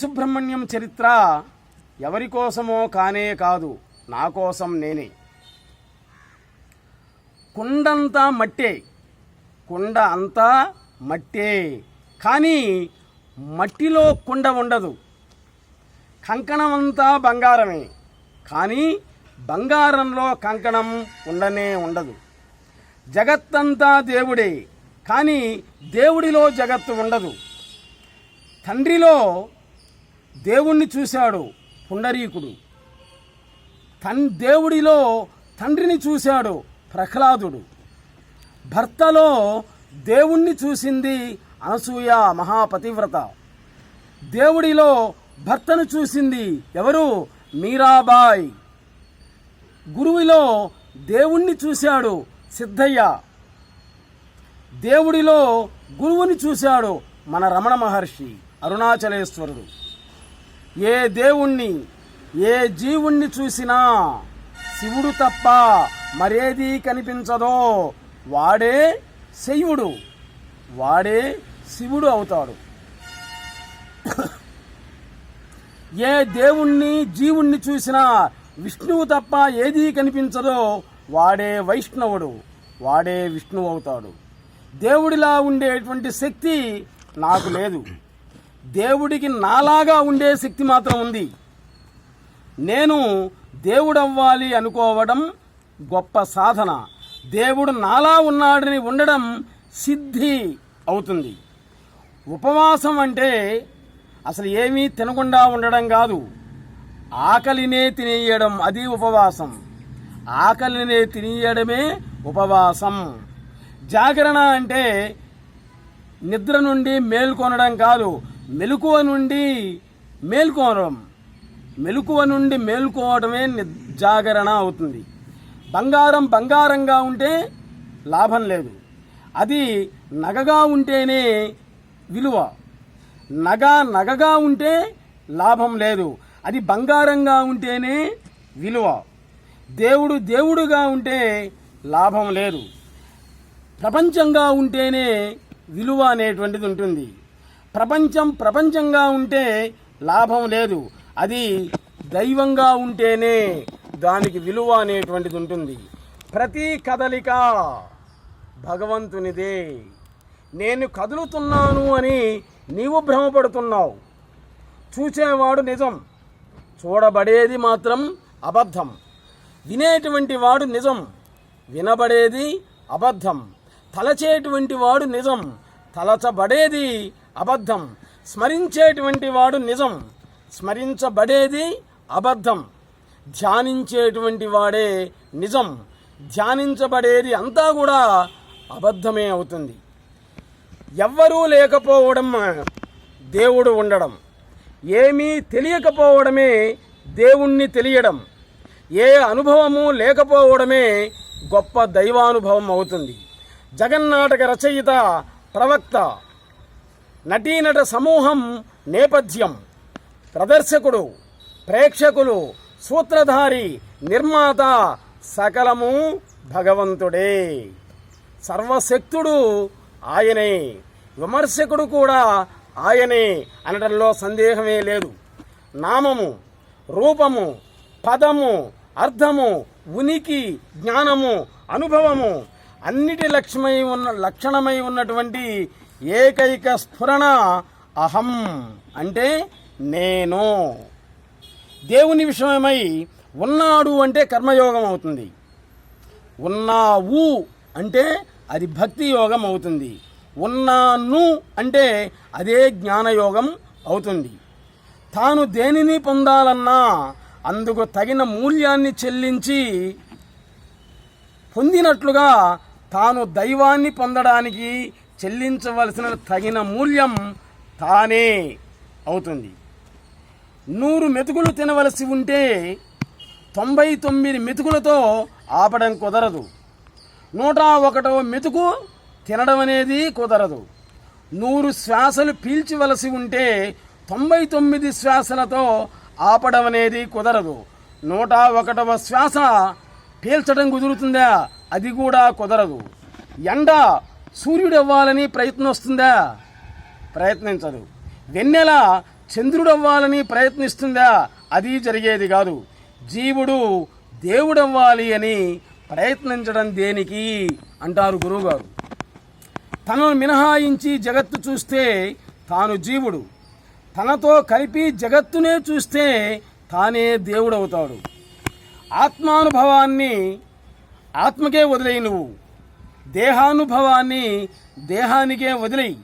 సుబ్రహ్మణ్యం చరిత్ర ఎవరి కోసమో కానే కాదు నా కోసం నేనే. కుండంతా మట్టే కుండ అంతా మట్టే. కానీ మట్టిలో కుండ ఉండదు. కంకణం బంగారమే కానీ బంగారంలో కంకణం ఉండనే ఉండదు. జగత్తంతా దేవుడే కానీ దేవుడిలో జగత్తు ఉండదు. తండ్రిలో దేవుణ్ణి చూశాడు పుండరీకుడు. తన్ దేవుడిలో తండ్రిని చూశాడు ప్రహ్లాదుడు. భర్తలో దేవుణ్ణి చూసింది అనసూయ మహాపతివ్రత. దేవుడిలో భర్తను చూసింది ఎవరు? మీరాబాయ్. గురువులో దేవుణ్ణి చూశాడు సిద్ధయ్య. దేవుడిలో గురువుని చూశాడు మన రమణ మహర్షి అరుణాచలేశ్వరుడు. ఏ దేవుణ్ణి ఏ జీవుణ్ణి చూసినా శివుడు తప్ప మరేదీ కనిపించదో వాడే శైవుడు వాడే శివుడు అవుతాడు. ఏ దేవుణ్ణి జీవుణ్ణి చూసినా విష్ణువు తప్ప ఏదీ కనిపించదో వాడే వైష్ణవుడు వాడే విష్ణువు అవుతాడు. దేవుడిలా ఉండేటువంటి శక్తి నాకు లేదు. దేవుడికి నాలాగా ఉండే శక్తి మాత్రం ఉంది. నేను దేవుడవ్వాలి అనుకోవడం గొప్ప సాధన. దేవుడు నాలా ఉన్నాడని ఉండడం సిద్ధి అవుతుంది. ఉపవాసం అంటే అసలు ఏమీ తినకుండా ఉండడం కాదు. ఆకలినే తినేయడం అది ఉపవాసం. ఆకలినే తినేయడమే ఉపవాసం. జాగరణ అంటే నిద్ర నుండి మేల్కొనడం కాదు. మెలకువ నుండి మేల్కోవడం. మెలకువ నుండి మేల్కోవడమే ని- జాగరణ అవుతుంది. బంగారం బంగారంగా ఉంటే లాభం లేదు. అది నగగా ఉంటేనే విలువ. నగ నగగా ఉంటే లాభం లేదు. అది బంగారంగా ఉంటేనే విలువ. దేవుడు దేవుడుగా ఉంటే లాభం లేదు. ప్రపంచంగా ఉంటేనే విలువ అనేటువంటిది ఉంటుంది. ప్రపంచం ప్రపంచంగా ఉంటే లాభం లేదు. అది దైవంగా ఉంటేనే దానికి విలువ అనేటువంటిది ఉంటుంది. ప్రతి కదలిక భగవంతునిదే. నేను కదులుతున్నాను అని నీవు భ్రమపడుతున్నావు. చూచేవాడు నిజం. చూడబడేది మాత్రం అబద్ధం. వినేటువంటి వాడు నిజం. వినబడేది అబద్ధం. తలచేటువంటి వాడు నిజం. తలచబడేది అబద్ధం. స్మరించేటువంటి వాడు నిజం. స్మరించబడేది అబద్ధం. ధ్యానించేటువంటి వాడే నిజం. ధ్యానించబడేది అంతా కూడా అబద్ధమే అవుతుంది. ఎవ్వరూ లేకపోవడం దేవుడు ఉండడం. ఏమీ తెలియకపోవడమే దేవుణ్ణి తెలియడం. ఏ అనుభవము లేకపోవడమే గొప్ప దైవానుభవం అవుతుంది. జగన్నాటక రచయిత ప్రవక్త నటీనట సమూహం నేపథ్యం. ప్రదర్శకుడు ప్రేక్షకులు సూత్రధారి నిర్మాత సకలము భగవంతుడే. సర్వశక్తుడు ఆయనే. విమర్శకుడు కూడా ఆయనే అనడంలో సందేహమే లేదు. నామము రూపము పదము అర్థము ఉనికి జ్ఞానము అనుభవము అన్నిటి లక్ష్యమై ఉన్న లక్షణమై ఉన్నటువంటి ఏకైక స్ఫురణ అహం అంటే నేను. దేవుని విషయమై ఉన్నాడు అంటే కర్మయోగం అవుతుంది. ఉన్నావు అంటే అది భక్తి యోగం అవుతుంది. ఉన్నాను అంటే అదే జ్ఞానయోగం అవుతుంది. తాను దేనిని పొందాలన్నా అందుకు తగిన మూల్యాన్ని చెల్లించి పొందినట్లుగా తాను దైవాన్ని పొందడానికి చెల్లించవలసిన తగిన మూల్యం తానే అవుతుంది. నూరు మెతుకులు తినవలసి ఉంటే తొంభై తొమ్మిది మెతుకులతో ఆపడం కుదరదు. నూట ఒకటో మెతుకు తినడం అనేది కుదరదు. నూరు శ్వాసలు పీల్చవలసి ఉంటే తొంభై తొమ్మిది శ్వాసలతో ఆపడం అనేది కుదరదు. నూట ఒకటవ శ్వాస పీల్చడం కుదురుతుందా? అది కూడా కుదరదు. ఎండ సూర్యుడు అవ్వాలని ప్రయత్నం వస్తుందా? ప్రయత్నించదు. వెన్నెల చంద్రుడవ్వాలని ప్రయత్నిస్తుందా? అది జరిగేది కాదు. జీవుడు దేవుడవ్వాలి అని ప్రయత్నించడం దేనికి? అంటారు గురువుగారు. తనను మినహాయించి జగత్తు చూస్తే తాను జీవుడు. తనతో కలిపి జగత్తునే చూస్తే తానే దేవుడవుతాడు. ఆత్మానుభవాన్ని ఆత్మకే వదిలేయి నువ్వు. దేహానుభవాన్ని దేహానికే వదిలేయి.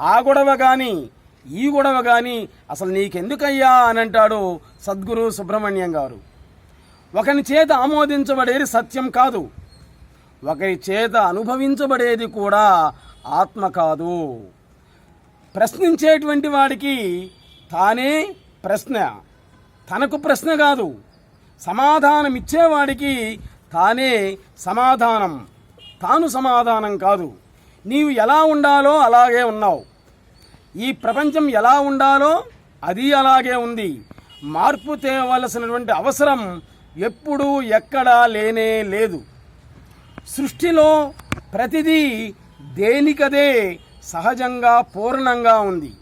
ఆ గొడవ కానీ ఈ గొడవ కానీ అసలు నీకెందుకయ్యా అని అంటాడు సద్గురు సుబ్రహ్మణ్యం గారు. ఒకని చేత ఆమోదించబడేది సత్యం కాదు. ఒకరి చేత అనుభవించబడేది కూడా ఆత్మ కాదు. ప్రశ్నించేటువంటి వాడికి తానే ప్రశ్న. తనకు ప్రశ్న కాదు. సమాధానం ఇచ్చేవాడికి తానే సమాధానం. తాను సమాధానం కాదు. నీవు ఎలా ఉండాలో అలాగే ఉన్నావు. ఈ ప్రపంచం ఎలా ఉండాలో అది అలాగే ఉంది. మార్పు తేవలసినటువంటి అవసరం ఎప్పుడూ ఎక్కడా లేనే లేదు. సృష్టిలో ప్రతిదీ దేనికదే సహజంగా పూర్ణంగా ఉంది.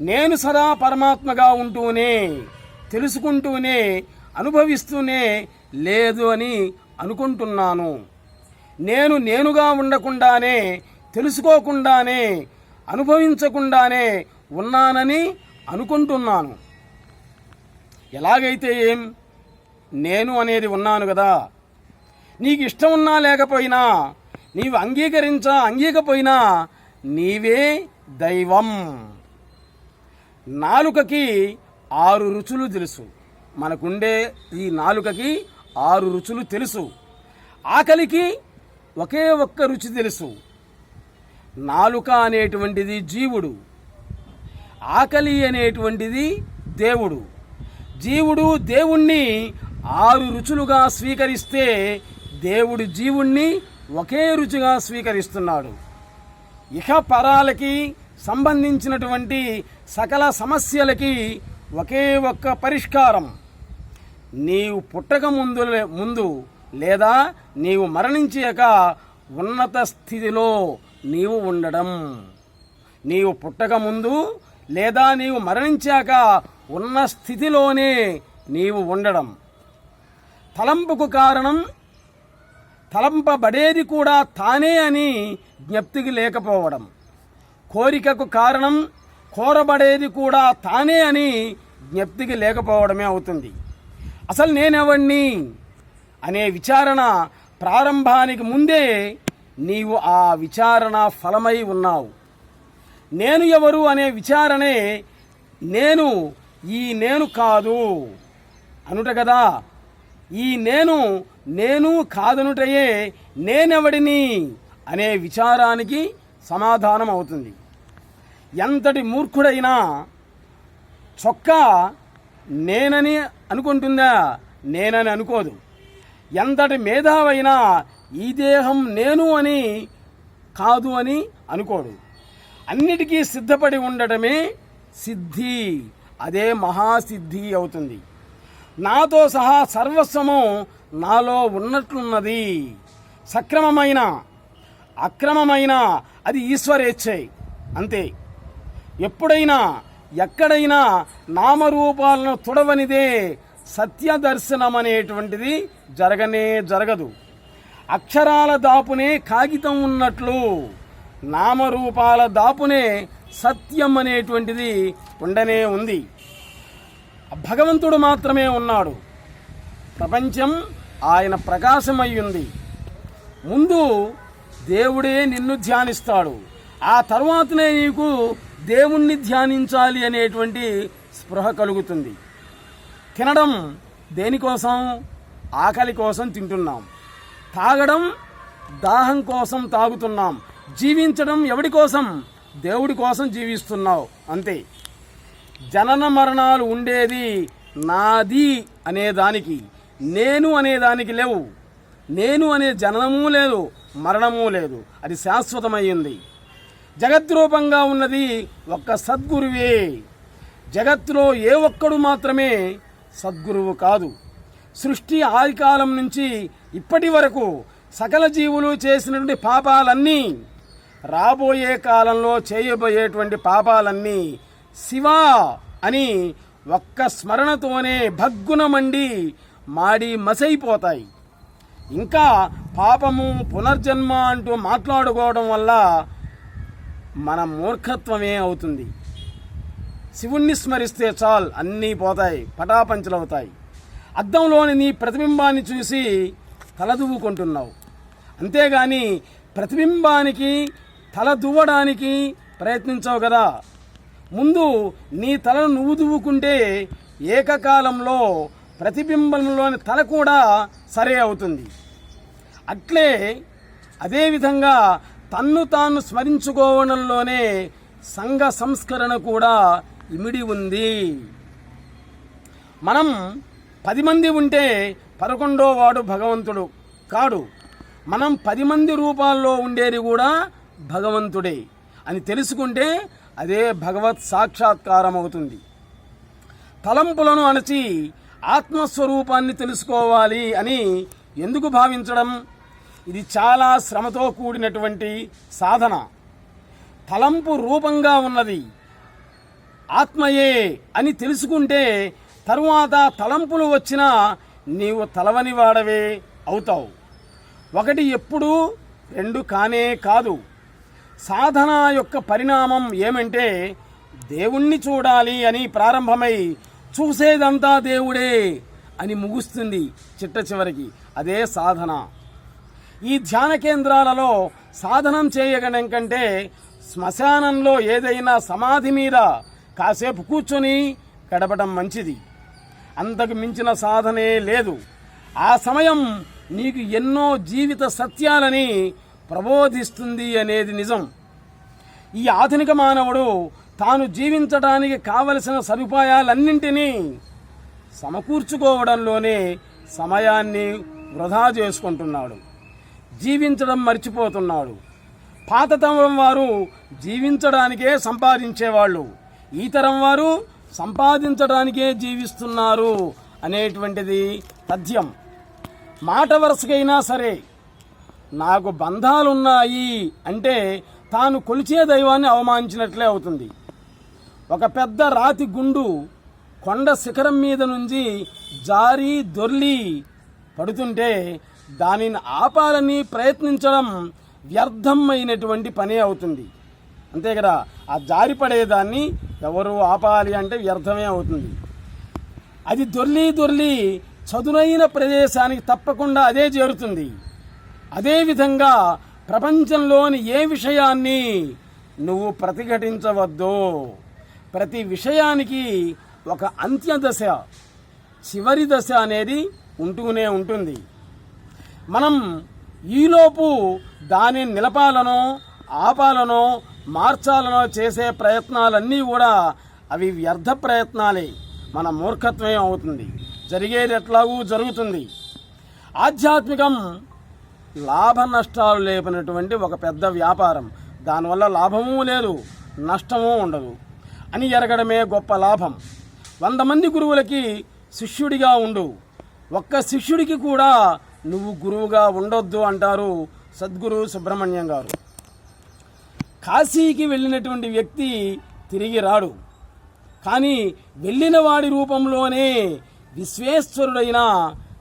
నేను సదా పరమాత్మగా ఉంటూనే తెలుసుకుంటూనే అనుభవిస్తూనే లేదు అని అనుకుంటున్నాను. నేను నేనుగా ఉండకుండానే తెలుసుకోకుండానే అనుభవించకుండానే ఉన్నానని అనుకుంటున్నాను. ఎలాగైతే ఏం? నేను అనేది ఉన్నాను కదా. నీకు ఇష్టం ఉన్నా లేకపోయినా నీవు అంగీకరించా అంగీకపోయినా నీవే దైవం. నాలుకకి ఆరు రుచులు తెలుసు. మనకుండే ఈ నాలుకకి ఆరు రుచులు తెలుసు. ఆకలికి ఒకే ఒక్క రుచి తెలుసు. నాలుక అనేటువంటిది జీవుడు. ఆకలి అనేటువంటిది దేవుడు. జీవుడు దేవుణ్ణి ఆరు రుచులుగా స్వీకరిస్తే దేవుడు జీవుణ్ణి ఒకే రుచిగా స్వీకరిస్తున్నాడు. ఇహ పరాలకి సంబంధించినటువంటి సకల సమస్యలకి ఒకే ఒక్క పరిష్కారం. నీవు పుట్టక ముందు ముందు లేదా నీవు మరణించాక ఉన్నత స్థితిలో నీవు ఉండడం. నీవు పుట్టక ముందు లేదా నీవు మరణించాక ఉన్న స్థితిలోనే నీవు ఉండడం. తలంపుకు కారణం తలంపబడేది కూడా తానే అని జ్ఞప్తికి లేకపోవడం. కోరికకు కారణం కోరబడేది కూడా తానే అని జ్ఞప్తికి లేకపోవడమే అవుతుంది. అసలు నేనెవణ్ణి? అనే విచారణ ప్రారంభానికి ముందే నీవు ఆ విచారణ ఫలమై ఉన్నావు. నేను ఎవరు అనే విచారణే నేను ఈ నేను కాదు అనుట కదా. ఈ నేను నేను కాదనుటయే నేనెవడిని అనే విచారానికి సమాధానం అవుతుంది. ఎంతటి మూర్ఖుడైనా చొక్కా నేనని అనుకుంటుందా? నేనని అనుకోదు. ఎంతటి మేధావైనా ఈ దేహం నేను అని కాదు అని అనుకోడు అన్నిటికీ సిద్ధపడి ఉండటమే సిద్ధి. అదే మహాసిద్ధి అవుతుంది. నాతో సహా సర్వస్వము నాలో ఉన్నట్లున్నది. సక్రమమైన అక్రమమైన అది ఈశ్వరేచ్ఛే. అంతే. ఎప్పుడైనా ఎక్కడైనా నామరూపాలను తుడవనిదే సత్య దర్శనం అనేటువంటిది జరగనే జరగదు. అక్షరాల దాపునే కాగితం ఉన్నట్లు నామరూపాల దాపునే సత్యం అనేటువంటిది ఉండనే ఉంది. భగవంతుడు మాత్రమే ఉన్నాడు. ప్రపంచం ఆయన ప్రకాశమయ్యుంది ముందు దేవుడే నిన్ను ధ్యానిస్తాడు. ఆ తర్వాతనే నీకు దేవుణ్ణి ధ్యానించాలి అనేటువంటి స్పృహ కలుగుతుంది. తినడం దేనికోసం? ఆకలి కోసం తింటున్నాం. తాగడం దాహం కోసం తాగుతున్నాం. జీవించడం ఎవడి కోసం? దేవుడి కోసం జీవిస్తున్నావు. అంతే. జనన మరణాలు ఉండేది నాది అనే దానికి నేను అనే దానికి లేవు. నేను అనే జననము లేదు మరణము లేదు. అది శాశ్వతమైంది. జగద్రూపంగా ఉన్నది ఒక్క సద్గురువే. జగత్తులో ఏ ఒక్కడు మాత్రమే సద్గురువు కాదు. సృష్టి ఆదికాలం నుంచి ఇప్పటి వరకు సకల జీవులు చేసినటువంటి పాపాలన్నీ రాబోయే కాలంలో చేయబోయేటువంటి పాపాలన్నీ శివ అని ఒక్క స్మరణతోనే భగ్గున మండి మాడి మసైపోతాయి. ఇంకా పాపము పునర్జన్మ అంటూ మాట్లాడుకోవడం వల్ల మన మూర్ఖత్వమే అవుతుంది. శివుణ్ణి స్మరిస్తే చాలు అన్నీ పోతాయి పటాపంచలవుతాయి. అద్దంలోని నీ ప్రతిబింబాన్ని చూసి తలదువ్వుకుంటున్నావు. అంతేగాని ప్రతిబింబానికి తల దువ్వడానికి ప్రయత్నించవు కదా. ముందు నీ తలను నువ్వు దువ్వుకుంటే ఏకకాలంలో ప్రతిబింబంలోని తల కూడా సరే అవుతుంది. అట్లే అదేవిధంగా తన్ను తాను స్మరించుకోవడంలోనే సంఘ సంస్కరణ కూడా ఇమిడి ఉంది. మనం పది మంది ఉంటే పదకొండో వాడు భగవంతుడు కాడు. మనం పది మంది రూపాల్లో ఉండేది కూడా భగవంతుడే అని తెలుసుకుంటే అదే భగవత్ సాక్షాత్కారం అవుతుంది తలంపులను అణచి ఆత్మస్వరూపాన్ని తెలుసుకోవాలి అని ఎందుకు భావించడం? ఇది చాలా శ్రమతో కూడినటువంటి సాధన. తలంపు రూపంగా ఉన్నది. ఆత్మయే అని తెలుసుకుంటే తరువాత తలంపులు వచ్చినా నీవు తలవని వాడవే అవుతావు. ఒకటి ఎప్పుడు రెండు కానే కాదు. సాధన యొక్క పరిణామం ఏమంటే దేవుణ్ణి చూడాలి అని ప్రారంభమై చూసేదంతా దేవుడే అని ముగుస్తుంది చిట్ట చివరికి. అదే సాధన. ఈ ధ్యాన కేంద్రాలలో సాధనం చేయగడం కంటే శ్మశానంలో ఏదైనా సమాధి మీద కాసేపు కూర్చొని గడపడం మంచిది. అంతకు మించిన సాధనే లేదు. ఆ సమయం నీకు ఎన్నో జీవిత సత్యాలని ప్రబోధిస్తుంది అనేది నిజం. ఈ ఆధునిక మానవుడు తాను జీవించడానికి కావలసిన సదుపాయాలన్నింటినీ సమకూర్చుకోవడంలోనే సమయాన్ని వృధా చేసుకుంటున్నాడు. జీవించడం మర్చిపోతున్నాడు. పాతతరం వారు జీవించడానికే సంపాదించేవాళ్ళు. ఈ తరం వారు సంపాదించడానికే జీవిస్తున్నారు అనేటువంటిది తథ్యం మాట వరుసకైనా సరే నాకు బంధాలున్నాయి అంటే తాను కొలిచే దైవాన్ని అవమానించినట్లే అవుతుంది. ఒక పెద్ద రాతి గుండు కొండ శిఖరం మీద నుంచి జారి దొర్లి పడుతుంటే దానిని ఆపాలని ప్రయత్నించడం వ్యర్థమైనటువంటి పనే అవుతుంది. అంతే కదా? ఆ జారి పడేదాన్ని ఎవరు ఆపాలి అంటే వ్యర్థమే అవుతుంది. అది దొర్లి దొర్లి చదునైన ప్రదేశానికి తప్పకుండా అదే చేరుతుంది. అదేవిధంగా ప్రపంచంలోని ఏ విషయాన్ని నువ్వు ప్రతిఘటించవద్దు. ప్రతి విషయానికి ఒక అంత్య దశ చివరి దశ అనేది ఉంటూనే ఉంటుంది. మనం ఈలోపు దానిని నిలపాలనో ఆపాలనో మార్చాలనో చేసే ప్రయత్నాలన్నీ కూడా అవి వ్యర్థ ప్రయత్నాలే. మన మూర్ఖత్వమే అవుతుంది. జరిగేది ఎట్లాగూ జరుగుతుంది. ఆధ్యాత్మికం లాభ నష్టాలు లేపినటువంటి ఒక పెద్ద వ్యాపారం. దానివల్ల లాభము లేదు నష్టము ఉండదు. అని ఎరగడమే గొప్ప లాభం. వంద మంది గురువులకి శిష్యుడిగా ఉండు. ఒక్క శిష్యుడికి కూడా నువ్వు గురువుగా ఉండొద్దు అంటారు సద్గురు సుబ్రహ్మణ్యం గారు. కాశీకి వెళ్ళినటువంటి వ్యక్తి తిరిగి రాడు. కానీ వెళ్ళిన వాడి రూపంలోనే విశ్వేశ్వరుడైన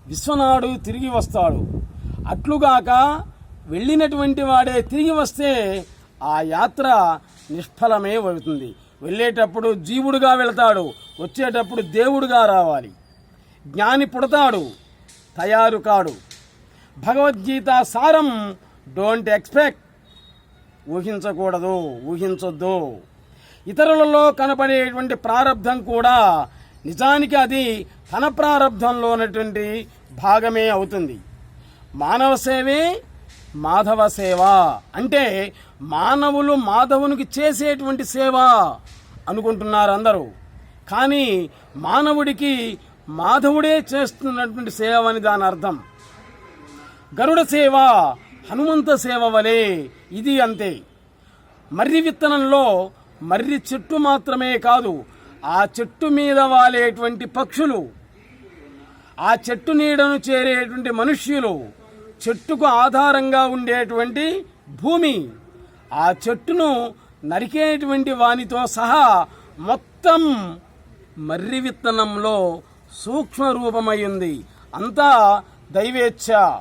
విశ్వనాడు తిరిగి వస్తాడు. అట్లుగాక వెళ్ళినటువంటి వాడే తిరిగి వస్తే ఆ యాత్ర నిష్ఫలమే అవుతుంది. వెళ్ళేటప్పుడు జీవుడుగా వెళతాడు వచ్చేటప్పుడు దేవుడుగా రావాలి. జ్ఞాని పుడతాడు తయారు కాడు. భగవద్గీత సారం డోంట్ ఎక్స్పెక్ట్. ఊహించకూడదు ఊహించొద్దు. ఇతరులలో కనపడేటువంటి ప్రారంధం కూడా నిజానికి అది తన ప్రారంధంలో ఉన్నటువంటి భాగమే అవుతుంది. మానవ సేవే మాధవ సేవ. అంటే మానవులు మాధవునికి చేసేటువంటి సేవ అనుకుంటున్నారు అందరూ. కానీ మానవుడికి మాధవుడే చేస్తున్నటువంటి సేవ అని దాని అర్థం. గరుడ సేవ హనుమంత సేవ వలె ఇది అంతే. మర్రి విత్తనంలో మర్రి చెట్టు మాత్రమే కాదు ఆ చెట్టు మీద వాలేటువంటి పక్షులు ఆ చెట్టు నీడను చేరేటువంటి మనుష్యులు చెట్టుకు ఆధారంగా ఉండేటువంటి భూమి ఆ చెట్టును నరికేటువంటి వానితో సహా మొత్తం మర్రి విత్తనంలో సూక్ష్మ రూపమై ఉంది. అంతా దైవేచ్ఛ.